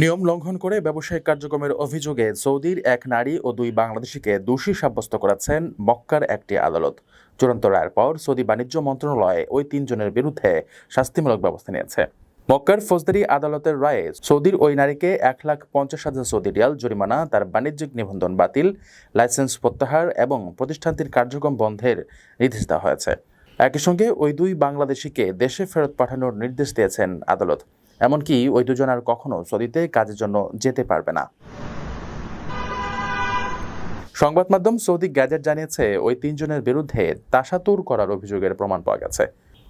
নিয়ম লঙ্ঘন করে ব্যবসায়িক কার্যক্রমের অভিযোগে সৌদির এক নারী ও দুই বাংলাদেশিকে দোষী সাব্যস্ত করেছেন মক্কার একটি আদালত। চূড়ান্ত রায়ের পর সৌদি বাণিজ্য মন্ত্রণালয় ওই তিনজনের বিরুদ্ধে শাস্তিমূলক ব্যবস্থা নিয়েছে। মক্কার ফৌজদারি আদালতের রায়ে সৌদির ওই নারীকে এক লাখ পঞ্চাশ হাজার সৌদি রিয়াল জরিমানা, তার বাণিজ্যিক নিবন্ধন বাতিল, লাইসেন্স প্রত্যাহার এবং প্রতিষ্ঠানটির কার্যক্রম বন্ধের নির্দেশ দেওয়া হয়েছে। একই সঙ্গে ওই দুই বাংলাদেশিকে দেশে ফেরত পাঠানোর নির্দেশ দিয়েছেন আদালত। এমনকি ওই দুজন আর কখনো সৌদিতে কাজের জন্য যেতে পারবে না। সংবাদ মাধ্যম সৌদি গ্যাজেট জানিয়েছে, ওই তিনজনের বিরুদ্ধে তাসাতুর করার অভিযোগের প্রমাণ পাওয়া গেছে।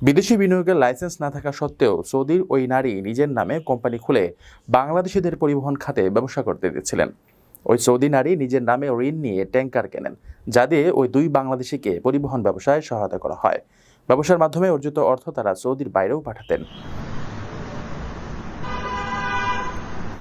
বিদেশি বিনিয়োগের লাইসেন্স না থাকা সত্ত্বেও সৌদির ওই নারী নিজের নামে কোম্পানি খুলে বাংলাদেশিদের পরিবহন খাতে ব্যবসা করতে দিচ্ছিলেন। ওই সৌদি নারী নিজের নামে ঋণ নিয়ে ট্যাঙ্কার কেনেন, যা দিয়ে ওই দুই বাংলাদেশিকে পরিবহন ব্যবসায় সহায়তা করা হয়। ব্যবসার মাধ্যমে অর্জিত অর্থ তারা সৌদির বাইরেও পাঠাতেন।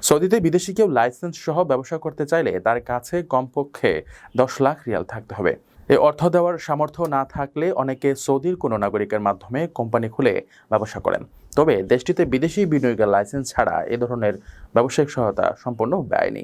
সৌদিতে বিদেশি কেউ লাইসেন্স সহ ব্যবসা করতে চাইলে তার কাছে কমপক্ষে দশ লাখ রিয়াল থাকতে হবে। এ অর্থ দেওয়ার সামর্থ্য না থাকলে অনেকে সৌদির কোনো নাগরিকের মাধ্যমে কোম্পানি খুলে ব্যবসা করেন। তবে দেশটিতে বিদেশি বিনিয়োগের লাইসেন্স ছাড়া এ ধরনের ব্যবসায়িক সহায়তা সম্পূর্ণ ব্যয়নি